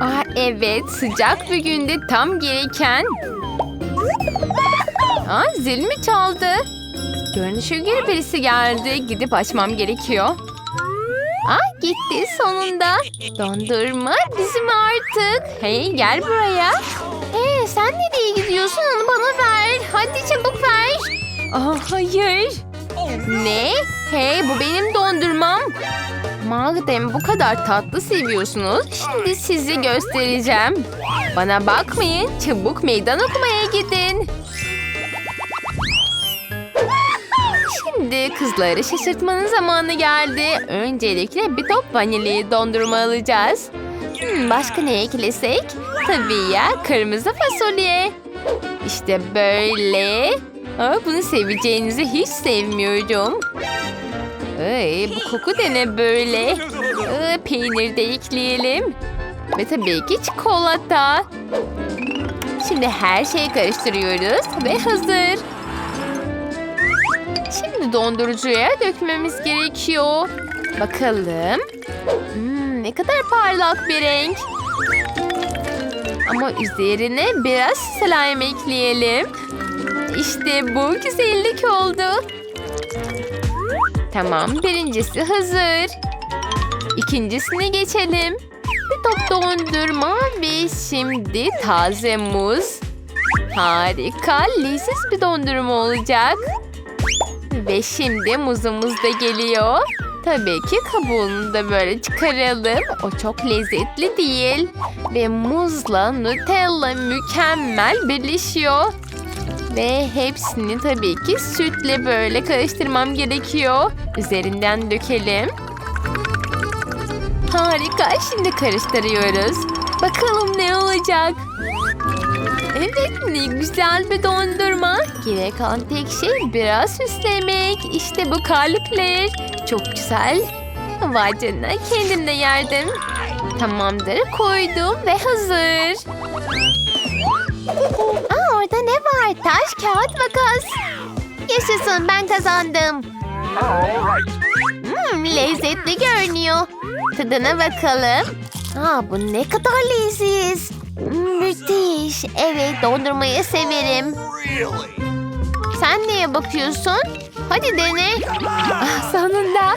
Aa, evet sıcak bir günde tam gereken. Aa, zil mi çaldı? Görünüşe göre birisi geldi. Gidip açmam gerekiyor. Aa, gitti sonunda. Dondurma bizim artık. Hey gel buraya. Hey sen nereye gidiyorsun onu bana ver. Hadi çabuk ver. Aa, hayır. Ne? Hey bu benim dondurmam. Madem bu kadar tatlı seviyorsunuz, şimdi sizi göstereceğim. Bana bakmayın, çabuk meydan okumaya gidin. Şimdi kızları şaşırtmanın zamanı geldi. Öncelikle bir top vanilya dondurma alacağız. Hmm, başka ne eklesek? Tabii ya kırmızı fasulye. İşte böyle. Aa, bunu seveceğinizi hiç sevmiyorum. Ay, bu koku da ne böyle? Aa, peynir de ekleyelim. Ve tabii ki çikolata. Şimdi her şeyi karıştırıyoruz ve hazır. Şimdi dondurucuya dökmemiz gerekiyor. Bakalım. Hmm, ne kadar parlak bir renk. Ama üzerine biraz slime ekleyelim. İşte bu güzellik oldu. Tamam, birincisi hazır. İkincisine geçelim. Bir top dondurma ve şimdi taze muz. Harika, leziz bir dondurma olacak. Ve şimdi muzumuz da geliyor. Tabii ki kabuğunu da böyle çıkaralım. O çok lezzetli değil. Ve muzla Nutella mükemmel birleşiyor. Ve hepsini tabii ki sütle böyle karıştırmam gerekiyor. Üzerinden dökelim. Harika. Şimdi karıştırıyoruz. Bakalım ne olacak. Evet ne güzel bir dondurma. Gerek kalan tek şey biraz süslemek. İşte bu kalpler. Çok güzel. Vay canına kendim de yerdim. Tamamdır koydum ve hazır. Var? Taş, kağıt, makas. Yaşasın ben kazandım. Hmm, lezzetli görünüyor. Tadına bakalım. Aa, bu ne kadar leziz. Müthiş. Evet dondurmayı severim. Sen neye bakıyorsun? Hadi dene. Ah, sonunda.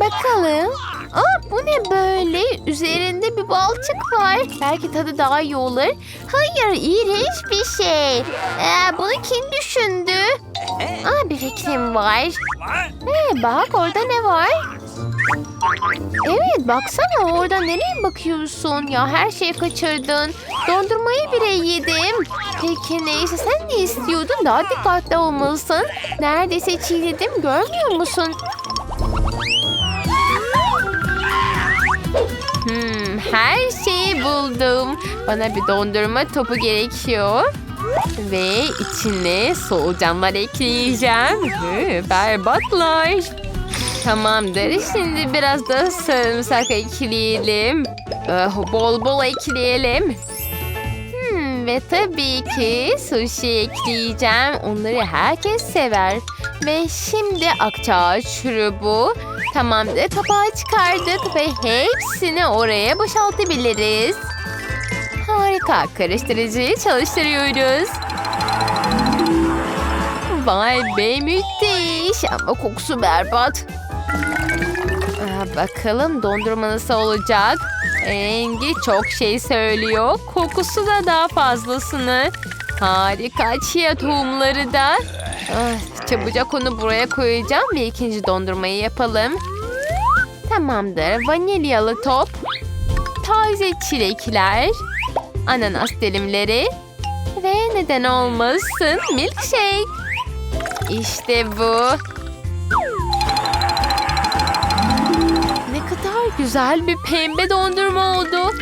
Bakalım. Aa, bu ne böyle? Üzerinde bir balçık var. Belki tadı daha iyi olur. Hayır, iğrenç bir şey. Ee, bunu kim düşündü? Aa, bir fikrim var. Ee, bak orada ne var? Evet, baksana orada nereye bakıyorsun? Ya her şeyi kaçırdın. Dondurmayı bile yedim. Peki neyse sen ne istiyordun? Daha dikkatli olmalısın. Neredeyse çiğnedim görmüyor musun? Her şeyi buldum. Bana bir dondurma topu gerekiyor. Ve içine solucanlar ekleyeceğim. Hı, berbatlar. Tamamdır. Şimdi biraz da sarımsak ekleyelim. Ah, bol bol ekleyelim. Hmm, ve tabii ki sushi ekleyeceğim. Onları herkes sever. Ve şimdi akçaağaç şurubu. Tamamdır. Tabağı çıkardık ve hepsini oraya boşaltabiliriz. Harika. Karıştırıcıyı çalıştırıyoruz. Vay be müthiş. Ama kokusu berbat. Aa, bakalım dondurma nasıl olacak? Rengi çok şey söylüyor. Kokusu da daha fazlasını. Harika. Chia tohumları da. Çabucak onu buraya koyacağım ve ikinci dondurmayı yapalım. Tamamdır. Vanilyalı top. Taze çilekler. Ananas dilimleri. Ve neden olmasın milkshake. İşte bu. Ne kadar güzel bir pembe dondurma oldu.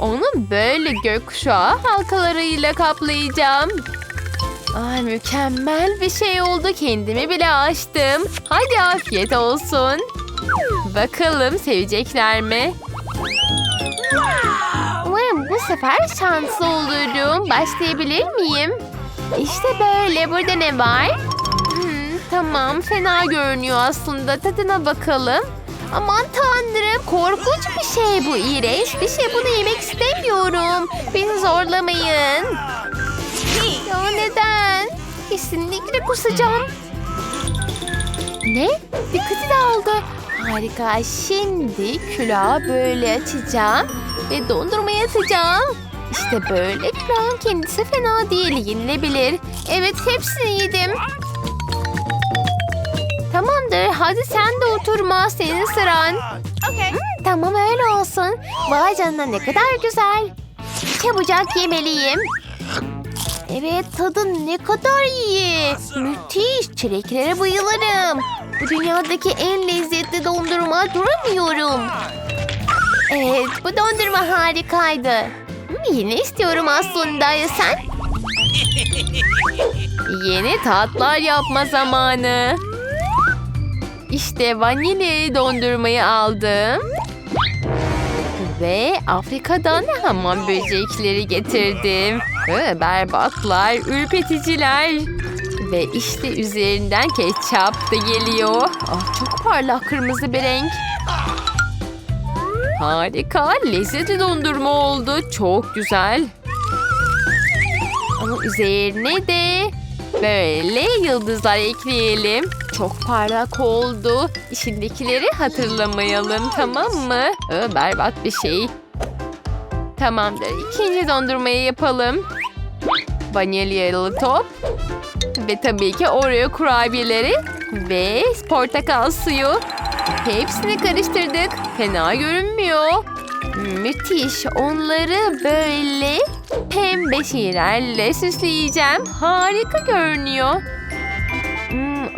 Onu böyle gökkuşağı halkalarıyla kaplayacağım. Ay mükemmel bir şey oldu. Kendimi bile açtım. Hadi afiyet olsun. Bakalım sevecekler mi? Bu sefer şanslı olurum. Başlayabilir miyim? İşte böyle. Burada ne var? Hmm, tamam fena görünüyor aslında. Tadına bakalım. Aman tanrım korkunç bir şey bu iğrenç bir şey bunu yemek istemiyorum. Beni zorlamayın. Ya neden? Kesinlikle kusacağım. Ne? Dikkati dağıldı. Harika. Şimdi külahı böyle açacağım ve dondurmaya atacağım. İşte böyle külahın kendisi fena değil. Yenilebilir. Evet hepsini yedim. Tamamdır. Hadi sen de oturma. Senin sıran. Hmm, tamam öyle olsun. Vay canına ne kadar güzel. Çabucak yemeliyim. Evet tadı ne kadar iyi. Müthiş. Çileklere bayılırım. Bu dünyadaki en lezzetli dondurma duramıyorum. Evet bu dondurma harikaydı. Hmm, yine istiyorum aslında ya sen? Yeni tatlar yapma zamanı. İşte vanilya dondurmayı aldım. Ve Afrika'dan hamam böcekleri getirdim. Ee, berbatlar, ürpeticiler. Ve işte üzerinden ketçap da geliyor. Ah, çok parlak kırmızı bir renk. Harika, lezzetli dondurma oldu. Çok güzel. Ama üzerine de böyle yıldızlar ekleyelim. Çok parlak oldu. İçindekileri hatırlamayalım tamam mı? Ee, berbat bir şey. Tamamdır. İkinci dondurmayı yapalım. Vanilyalı top. Ve tabii ki Oreo kurabiyeleri. Ve portakal suyu. Hepsini karıştırdık. Fena görünmüyor. Müthiş. Onları böyle pembe şeylerle süsleyeceğim. Harika görünüyor.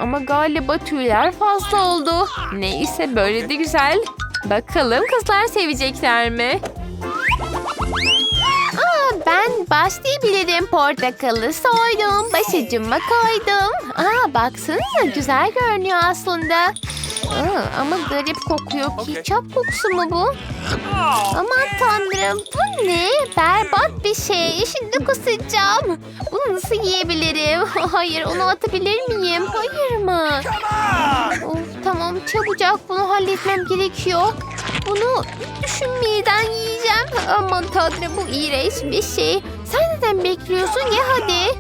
Ama galiba tüyler fazla oldu. Neyse böyle de güzel. Bakalım kızlar sevecekler mi? Aa, ben başlayabilirim. Portakalı soydum. Başucuma koydum. Aa, baksanıza güzel görünüyor aslında. Aa, ama garip kokuyor. Ketçap kokusu mu bu? Aman tanrım bu ne? Berbat bir şey. Şimdi kusacağım. Bunu nasıl yiyebilirim? Hayır onu atabilir miyim? Hayır mı? Of, tamam çabucak bunu halletmem gerekiyor. Bunu düşünmeden yiyeceğim. Aman tanrım bu iğrenç bir şey. Sen neden bekliyorsun? Ye hadi.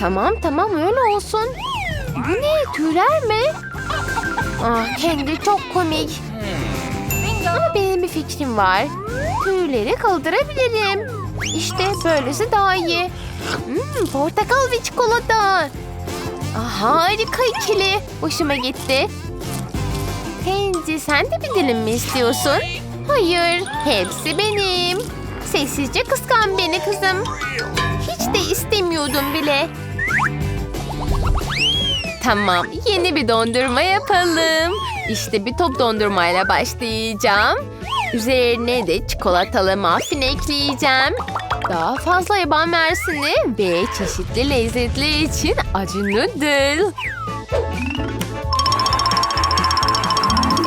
Tamam tamam öyle olsun. Bu ne? Tüyler mi? Ah, kendi çok komik. Ama benim bir fikrim var. Tüyleri kaldırabilirim. İşte böylesi daha iyi. Hmm, portakal ve çikolata. Ah, harika ikili. Hoşuma gitti. Kenzi sen de bir dilim mi istiyorsun? Hayır, hepsi benim. Sessizce kıskan beni kızım. Hiç de istemiyordum bile. Tamam, yeni bir dondurma yapalım. İşte bir top dondurmayla başlayacağım. Üzerine de çikolatalı muffin ekleyeceğim. Daha fazla yaban mersini ve çeşitli lezzetler için acı noodle.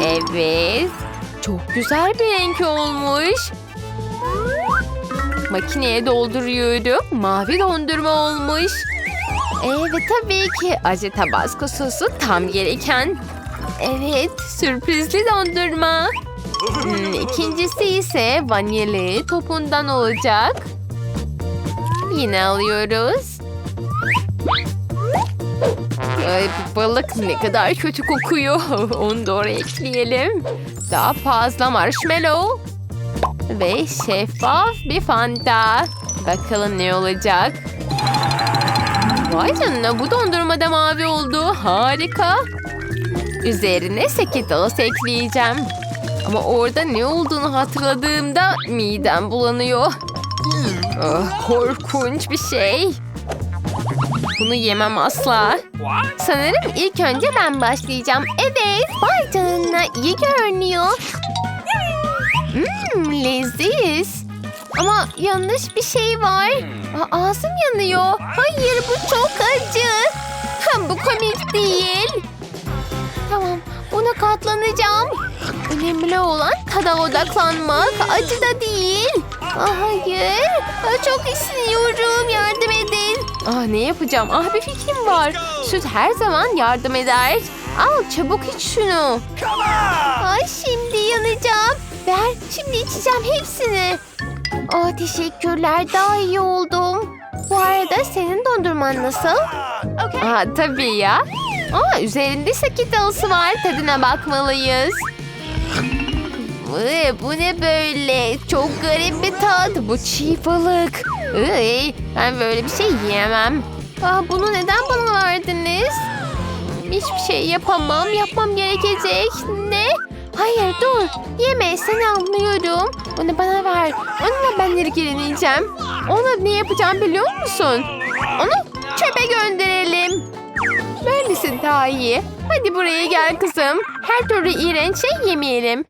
Evet, çok güzel bir renk olmuş. Makineye dolduruyorum. Mavi dondurma olmuş. Evet tabii ki acı tabasco sosu tam gereken. Evet sürprizli dondurma. Hmm, İkincisi ise vanilya topundan olacak. Yine alıyoruz. Ay, bu balık ne kadar kötü kokuyor. Onu da oraya ekleyelim. Daha fazla marshmallow. Ve şeffaf bir fanta. Bakalım ne olacak. Vay canına bu dondurma da mavi oldu. Harika. Üzerine Skittles ekleyeceğim. Ama orada ne olduğunu hatırladığımda midem bulanıyor. Ah, korkunç bir şey. Bunu yemem asla. Sanırım ilk önce ben başlayacağım. Evet, vay canına iyi görünüyor. Hmm, leziz. Ama yanlış bir şey var. Aa, ağzım yanıyor. Hayır bu çok acı. Bu komik değil. Tamam buna katlanacağım. Önemli olan tada odaklanmak. Acı da değil. Aa, hayır. Aa, çok istiyorum. Yardım edin. Ah ne yapacağım? Ah bir fikrim var. Süt her zaman yardım eder. Al çabuk iç şunu. Ay şimdi yanacağım. Ver şimdi içeceğim hepsini. Aa, teşekkürler daha iyi oldum. Bu arada senin dondurman nasıl? Aa, tabii ya. Aa, üzerinde sakitalısı var. Tadına bakmalıyız. Iı, bu ne böyle? Çok garip bir tat. Bu çiğ balık. Iy, ben böyle bir şey yiyemem. Aa, bunu neden bana verdiniz? Hiçbir şey yapamam. Yapmam gerekecek. Ne? Hayır dur. Yeme seni anlıyorum. Onu bana ver. Onunla ben ilgileneceğim. Ona ne yapacağım biliyor musun? Onu çöpe gönderelim. Böylesi daha iyi. Hadi buraya gel kızım. Her türlü iğrenç şey yemeyelim.